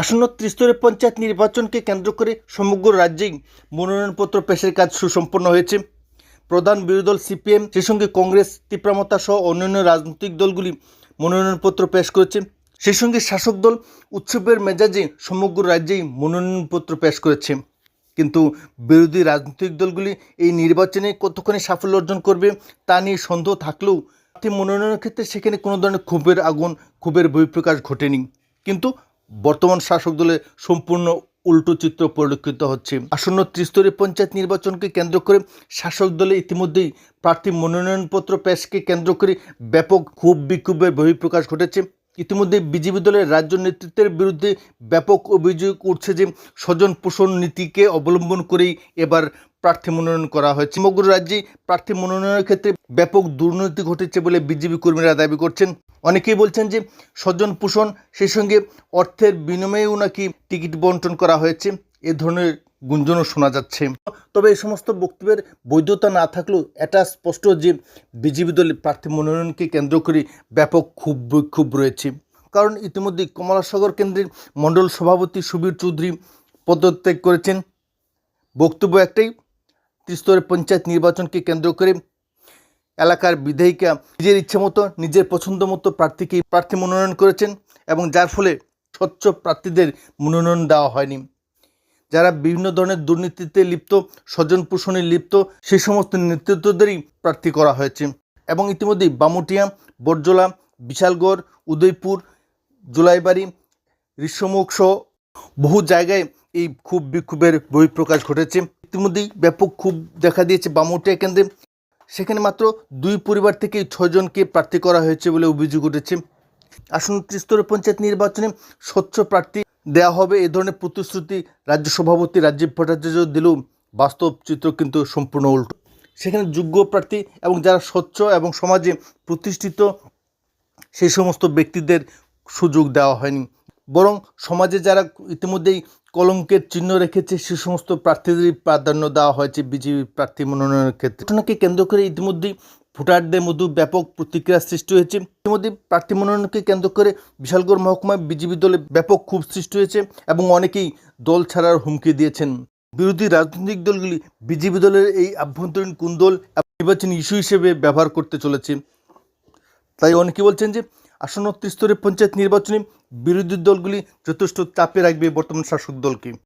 আসন্ন ত্রিস্তরের পঞ্চায়েত নির্বাচনকে কেন্দ্র করে সমগ্র রাজ্যেই মনোনয়নপত্র পেশের কাজ সুসম্পন্ন হয়েছে। প্রধান বিরোধী দল সিপিএম, সেই সঙ্গে কংগ্রেস তীব্রামতা সহ অন্যান্য রাজনৈতিক দলগুলি মনোনয়নপত্র পেশ করেছে। সেই সঙ্গে শাসক দল উৎসবের মেজাজে সমগ্র রাজ্যেই মনোনয়নপত্র পেশ করেছে। কিন্তু বিরোধী রাজনৈতিক দলগুলি এই নির্বাচনে কতখানি সাফল্য অর্জন করবে তা নিয়ে সন্দেহ থাকলেও মনোনয়নের ক্ষেত্রে সেখানে কোনো ধরনের ক্ষোভের আগুন, ক্ষোভের বহিঃপ্রকাশ ঘটেনি। কিন্তু বর্তমান শাসক দলে সম্পূর্ণ উল্টো চিত্র পরিলক্ষিত হচ্ছে। আসন্ন ত্রিস্তরীয় পঞ্চায়েত নির্বাচনকে কেন্দ্র করে শাসক দলে ইতিমধ্যেই প্রার্থী মনোনয়নপত্র পেশকে কেন্দ্র করে ব্যাপক ক্ষোভ বিক্ষোভের বহিঃপ্রকাশ ঘটেছে। ইতিমধ্যে বিজেপি দলের রাজ্য নেতৃত্বের বিরুদ্ধে ব্যাপক অভিযোগ উঠছে যে স্বজন পোষণ নীতিকে অবলম্বন করেই এবার প্রার্থী মনোনয়ন করা হয়েছে। সমগ্র রাজ্যে প্রার্থী মনোনয়নের ক্ষেত্রে ব্যাপক দুর্নীতি ঘটেছে বলে বিজেপি কর্মীরা দাবি করছেন। অনেকেই বলছেন যে স্বজন পোষণ সেই সঙ্গে অর্থের বিনিময়েও নাকি টিকিট বন্টন করা হয়েছে। এ ধরনের গুঞ্জনও শোনা যাচ্ছে। তবে এই সমস্ত বক্তব্যের বৈধতা না থাকলেও এটা স্পষ্ট যে বিজেপি দলের প্রার্থী মনোনয়নকে কেন্দ্র করে ব্যাপক ক্ষোভ, বিক্ষোভ রয়েছে। কারণ ইতিমধ্যে কমলাসাগর কেন্দ্রের মণ্ডল সভাপতি সুবীর চৌধুরী পদত্যাগ করেছেন। বক্তব্য একটাই, ত্রিস্তরের পঞ্চায়েত নির্বাচনকে কেন্দ্র করে এলাকার বিধায়িকা নিজের ইচ্ছে মতো নিজের পছন্দ মতো প্রার্থীকে প্রার্থী মনোনয়ন করেছেন এবং যার ফলে স্বচ্ছ প্রার্থীদের মনোনয়ন দেওয়া হয়নি। যারা বিভিন্ন ধরনের দুর্নীতিতে লিপ্ত, স্বজন পোষণে লিপ্ত সেই সমস্ত নেতৃত্বদেরই প্রার্থী করা হয়েছে। এবং ইতিমধ্যেই বামুটিয়া বরজলা বিশালগড়, উদয়পুর, জুলাইবাড়ি ঋষ্যমুখ সহ বহু জায়গায় এই ক্ষোভ বিক্ষোভের বহিঃপ্রকাশ ঘটেছে। ইতিমধ্যেই ব্যাপক ক্ষোভ দেখা দিয়েছে বামুটিয়া কেন্দ্রে। সেখানে মাত্র দুই পরিবার থেকে ছজনকে প্রার্থী করা হয়েছে বলে অভিযোগ উঠেছে। আসন্ন ত্রিস্তরের পঞ্চায়েত নির্বাচনে স্বচ্ছ প্রার্থী দেওয়া হবে এ ধরনের প্রতিশ্রুতি রাজ্য সভাপতি রাজীব ভট্টাচার্য দিলেও বাস্তব চিত্র কিন্তু সম্পূর্ণ উল্টো। সেখানে যোগ্য প্রার্থী এবং যারা স্বচ্ছ এবং সমাজে প্রতিষ্ঠিত, সেই সমস্ত ব্যক্তিদের সুযোগ দেওয়া হয়নি। বরং সমাজে যারা ইতিমধ্যেই কলঙ্কের চিহ্ন রেখেছে, সে সমস্ত প্রার্থীদেরই প্রাধান্য দেওয়া হয়েছে বিজেপি প্রার্থী মনোনয়নের ক্ষেত্রে। ঘটনাকে কেন্দ্র করে ইতিমধ্যেই ভোটারদের মধ্যে ব্যাপক প্রতিক্রিয়া সৃষ্টি হয়েছে। ইতিমধ্যে প্রার্থী মনোনয়নকে কেন্দ্র করে বিশালগড় মহকুমায় বিজেপি দলে ব্যাপক ক্ষোভ সৃষ্টি হয়েছে এবং অনেকেই দল ছাড়ার হুমকি দিয়েছেন। বিরোধী রাজনৈতিক দলগুলি বিজেপি দলের এই আভ্যন্তরীণ কুন্দল নির্বাচনী ইস্যু হিসেবে ব্যবহার করতে চলেছে। তাই অনেকে বলছেন যে আসন্ন ত্রিস্তরের পঞ্চায়েত নির্বাচনে বিরোধী দলগুলি যথেষ্ট চাপে রাখবে বর্তমান শাসক দলকে।